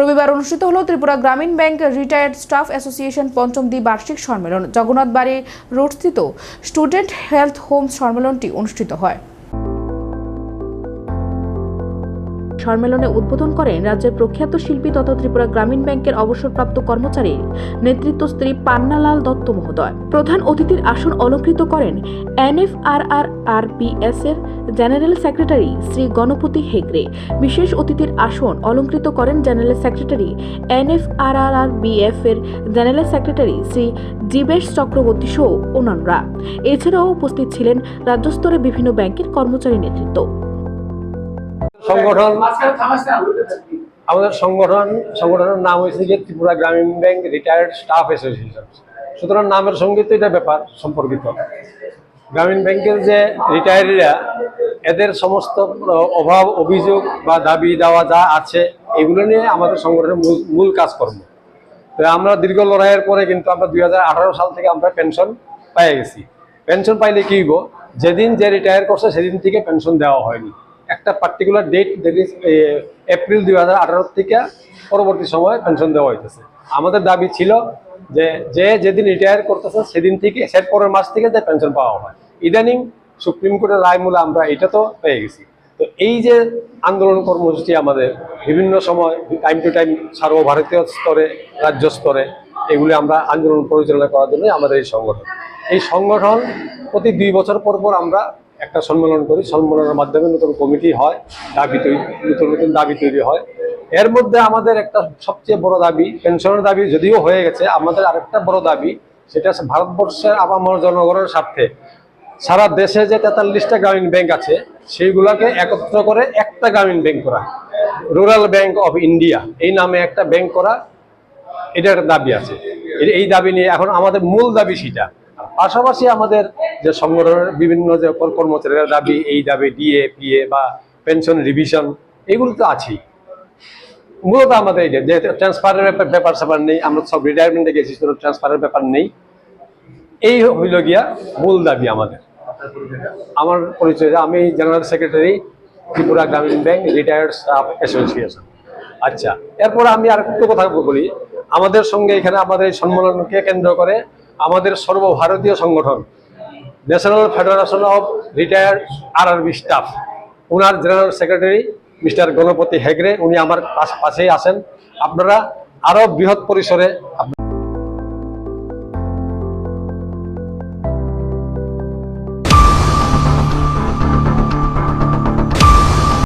রবিবার অনুষ্ঠিত হল ত্রিপুরা গ্রামীণ ব্যাংক রিটায়ার্ড স্টাফ অ্যাসোসিয়েশন পঞ্চম দ্বিবার্ষিক সম্মেলন। জগন্নাথ বাড়ি রোডস্থিত স্টুডেন্ট হেলথ হোম সম্মেলনটি অনুষ্ঠিত হয়। সম্মেলনে উদ্বোধন করেন রাজ্যের প্রখ্যাত শিল্পী তথা ত্রিপুরা গ্রামীণ ব্যাংকের অবসরপ্রাপ্ত কর্মচারীর নেতৃত্ব স্ত্রী পান্নালাল দত্ত মহোদয়। প্রধান অতিথির আসন অলঙ্কৃত করেন এনএফআরআরআরপিএস এর জেনারেল সেক্রেটারি শ্রী গণপতি হেগড়ে। বিশেষ অতিথির আসন অলঙ্কৃত করেন জেনারেল সেক্রেটারি এনএফআরআরআরবিএফ এর জেনারেল সেক্রেটারি শ্রী জীবেশ চক্রবর্তী সহ অন্যান্যরা। এছাড়াও উপস্থিত ছিলেন রাজ্যস্তরে বিভিন্ন ব্যাংকের কর্মচারী নেতৃত্ব। সংগঠন আমাদের সংগঠন সংগঠনের নাম হয়েছে যে ত্রিপুরা গ্রামীণ ব্যাংক রিটায়ার্ড স্টাফ অ্যাসোসিয়েশন। সুতরাং নামের সঙ্গে তো এটা ব্যাপার সম্পর্কিত। গ্রামীণ ব্যাংকের যে রিটায়ারিরা এদের সমস্ত অভাব অভিযোগ বা দাবি দেওয়া যা আছে এগুলো নিয়ে আমাদের সংগঠনের মূল মূল কাজকর্ম। তো আমরা দীর্ঘ লড়াইয়ের পরে কিন্তু আমরা দুই হাজার আঠারো সাল থেকে আমরা পেনশন পেয়ে গেছি। পেনশন পাইলে কি হইব? যেদিন যে রিটায়ার করছে সেদিন থেকে পেনশন দেওয়া হয়নি। একটা particular date that is April দুই হাজার আঠারো থেকে পরবর্তী সময়ে পেনশন দেওয়া হইতেছে। আমাদের দাবি ছিল যে যে যেদিন রিটায়ার করতেছে, সেদিন থেকে, সের পরের মাস থেকে যে পেনশন পাওয়া হয়। ইদানিং সুপ্রিম কোর্টের রায় মূলে আমরা এটা তো পেয়ে গেছি। তো এই যে আন্দোলন কর্মসূচি আমাদের বিভিন্ন সময় টাইম টু টাইম সর্বভারতীয় স্তরে, রাজ্য স্তরে, এগুলি আমরা আন্দোলন পরিচালনা করার জন্য আমাদের এই সংগঠন। এই সংগঠন প্রতি দুই বছর পর পর আমরা একটা সম্মেলন করি। সম্মেলনের মাধ্যমে নতুন কমিটি হয়, দাবি তৈরি নতুন নতুন দাবি তৈরি হয়। এর মধ্যে আমাদের একটা সবচেয়ে বড় দাবি, পেনশনের দাবি যদিও হয়ে গেছে, আমাদের আরেকটা বড় দাবি, সেটা ভারতবর্ষের আপামর জনগণের স্বার্থে। সারা দেশে যে তেতাল্লিশটা গ্রামীণ ব্যাংক আছে, সেইগুলোকে একত্র করে একটা গ্রামীণ ব্যাংক করা। রুরাল ব্যাংক অফ ইন্ডিয়া, এই নামে একটা ব্যাংক করা এটা একটা দাবি আছে। এই- দাবি নিয়ে এখন আমাদের মূল দাবি সেটা। পাশাপাশি আমাদের যে সংগঠনের বিভিন্ন যে কর- কর্মচারীরা দাবি, এই দাবি, ডিএ, পিএ বা পেনশন রিভিশন, এগুলো তো আছেই। মূলত আমাদের এই যে ট্রান্সফারের ব্যাপার স্যাপার নেই, আমরা সব রিটায়ারমেন্টে গেছি ট্রান্সফারের ব্যাপার নেই। এই হইল গিয়া মূল দাবি আমাদের। আমার পরিচয় আমি জেনারেল সেক্রেটারি ত্রিপুরা গ্রামীণ ব্যাংক রিটায়ার্ড স্টাফ অ্যাসোসিয়েশন আচ্ছা এরপর আমি আর একটু কথা বলি। আমাদের সঙ্গে এখানে আমাদের সম্মেলনকে কেন্দ্র করে আমাদের সর্বভারতীয় সংগঠন national federation of retired R RB staff owner general secretary mister Ganapati Hegde, উনি আমার পাশ- পাশেই আসেন আপনারা আরও বৃহৎ পরিসরে